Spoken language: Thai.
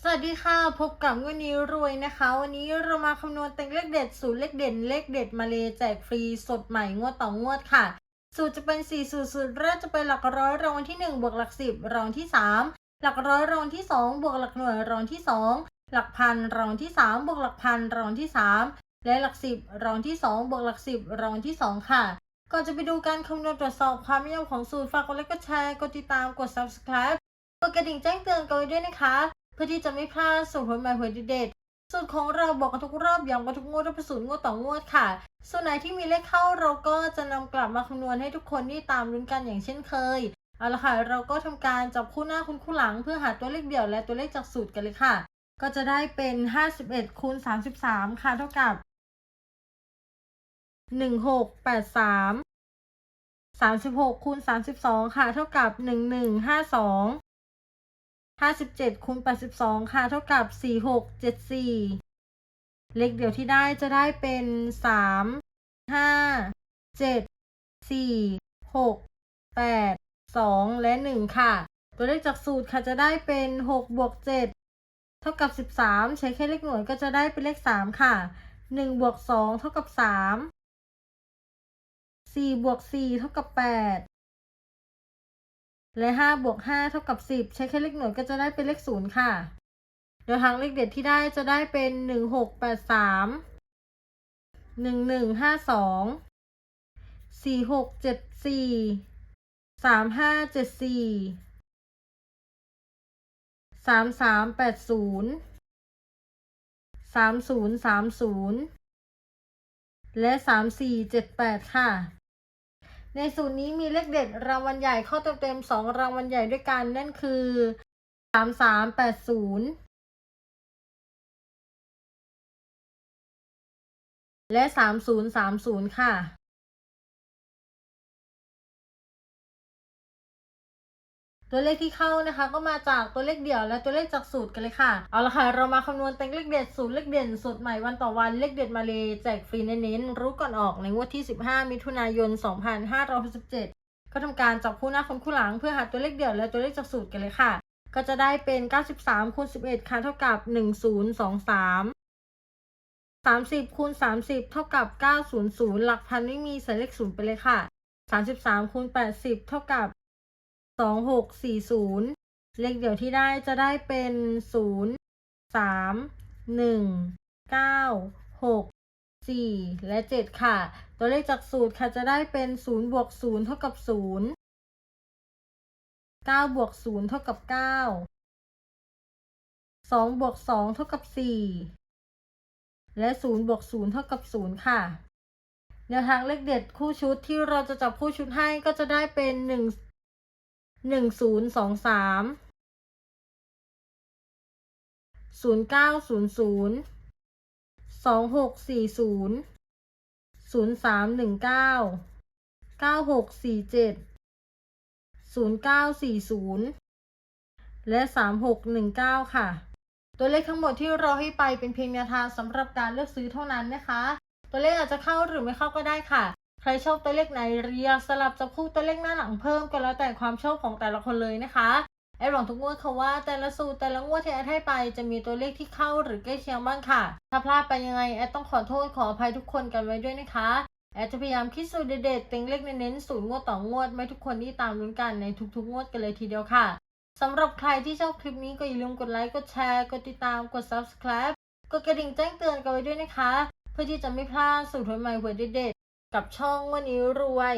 สวัสดีค่ะ พบกับงวดนี้รวยนะคะ วันนี้เรามาคำนวณแต่งเลขเด็ดสูตรเลขเด่นเลขเด็ดมาเลยแจกฟรีสดใหม่งวดต่องวดค่ะ สูตรจะเป็น 4 สูตรสูตรแรกจะเป็นหลักร้อยรางวัลที่ 1 บวกหลัก 10รางวัลที่ 3 หลักร้อยรางวัลที่ 2 บวกหลักหน่วยรางวัลที่ 2 หลักพันรางวัลที่ 3 บวกหลักพันรางวัลที่ 3 และหลัก 10รางวัลที่ 2 บวกหลัก 10รางวัลที่ 2 ค่ะก่อนจะไปดูการคำนวณตรวจสอบความนิยมของสูตรฝากกดไลค์กดแชร์กดติดตามกด subscribe กดกระดิ่งแจ้งเตือนกันไว้ด้วยนะคะ เพื่อที่จะไม่พลาดสูตรผลใหม่หวยเด็ดสูตรของเราบอกกันทุกรอบย้ำกันทุกงวดและเป็นสูตรงวดต่องวดค่ะ ส่วนไหนที่มีเลขเข้าเราก็จะนำกลับมาคำนวณให้ทุกคนที่ตามลุ้นกันอย่างเช่นเคยเอาละค่ะเราก็ทำการจับคู่หน้าคุณคู่หลัง เพื่อหาตัวเลขเดี่ยวและตัวเลขจากสูตรกันเลยค่ะ ก็จะได้เป็น 51คูณ33 ค่ะเท่ากับ 1683 36คูณ32 ค่ะ เท่ากับ 1152 57คูณ82 ค่ะ เท่ากับ 4674 เลขเดี่ยวที่ได้จะได้เป็น 3 5 7 4 6 8 2 และ 1 ค่ะ ตัวเลขจากสูตรค่ะจะได้เป็น 6 บวก 7 เท่ากับ 13 ใช้แค่เลขหน่วยก็จะได้เป็นเลข 3 ค่ะ 1 บวก 2 เท่ากับ 3 4 บวก 4 เท่ากับ 8 และ5บวก5เท่ากับ 10 ใช้แค่เลขหน่วยก็จะได้เป็นเลข0ค่ะเดี๋ยวทางเลขเด็ดที่ได้จะได้เป็น 1 6 8 3 1 1 5 2 4 6 7 4 3 5 7 4 3 3 8 0 3 0 3 0 และ 3 4 7 8 ค่ะ ในสูตรนี้มีเลขเด็ดรางวัลใหญ่เข้าเต็มๆสองรางวัลใหญ่ด้วยกันนั่นคือสามสามแปดศูนย์และสามศูนย์สามศูนย์ค่ะ ตัวเลขที่เข้านะคะ ก็มาจากตัวเลขเดี่ยวและตัวเลขจากสูตรกันเลยค่ะ เอาละค่ะ เรามาคำนวณแต่งเลขเด็ดสูตรเลขเด่นสูตรใหม่วันต่อวันเลขเด็ดมาเลยแจกฟรีเน้นๆรู้ก่อนออกในงวดที่ 15 มิถุนายน 2567ก็ทำการจับคู่หน้าคนคู่หลังเพื่อหาตัวเลขเดี่ยวและตัวเลขจากสูตรกันเลยค่ะ ก็จะได้เป็น 93คูณ11 ค่ะ เท่ากับ 1023 30คูณ30 เท่ากับ 900 หลักพันไม่มีใส่เลขศูนย์ไปเลยค่ะ 33คูณ80 เท่ากับ องหกสี่ศูนย์เลขเดี่ยวที่ได้จะได้เป็นศูนย์สามหนึ่งเก้าหกสี่และเจ็ดค่ะ ตัวเลขจากสูตรค่ะจะได้เป็นศูนย์บวกศูนย์เท่ากับศูนย์เก้าบวกศูนย์เท่ากับเก้าสองบวกสองเท่ากับสี่และศูนย์บวกศูนย์เท่ากับศูนย์ค่ะแนวทางเลขเด็ดคู่ชุดที่เราจะจับคู่ชุดให้ก็จะได้เป็นหนึ่ง หนึ่งศูนย์สองสามศูนย์เก้าศูนย์ศูนย์สองหกสี่ศูนย์ศูนย์สามหนึ่งเก้าเก้าหกสี่เจ็ดศูนย์เก้าสี่ศูนย์และสามหกหนึ่งเก้าค่ะ ตัวเลขทั้งหมดที่เราให้ไปเป็นเพียงแนวทางสำหรับการเลือกซื้อเท่านั้นนะคะ ตัวเลขอาจจะเข้าหรือไม่เข้าก็ได้ค่ะ ใครชอบตัวเลขไหนเรียสลับจับคู่ตัวเลขหน้าหลังเพิ่มก็แล้วแต่ความชอบของแต่ละคนเลยนะคะแอดหวังทุกงวดค่ะว่าแต่ละสูตรแต่ละงวดที่แอดให้ไปจะมีตัวเลขที่เข้าหรือใกล้เคียงบ้างค่ะ ถ้าพลาดไปยังไงแอดต้องขอโทษขออภัยทุกคนกันไว้ด้วยนะคะ แอดจะพยายามคิดสูตรเด็ดๆเต็งเลขเน้นๆสูตรงวดต่องวดไม่ทุกคนที่ตามลุ้นกันในทุกๆ งวดกันเลยทีเดียวค่ะสำหรับใครที่ชอบคลิปนี้ก็อย่าลืมกดไลค์กดแชร์กดติดตามกด subscribe กดกระดิ่งแจ้งเตือนกันไว้ด้วยนะคะ เพื่อที่จะไม่พลาดสูตรใหม่ๆหวยเด็ดๆ กับช่องวันนี้รวย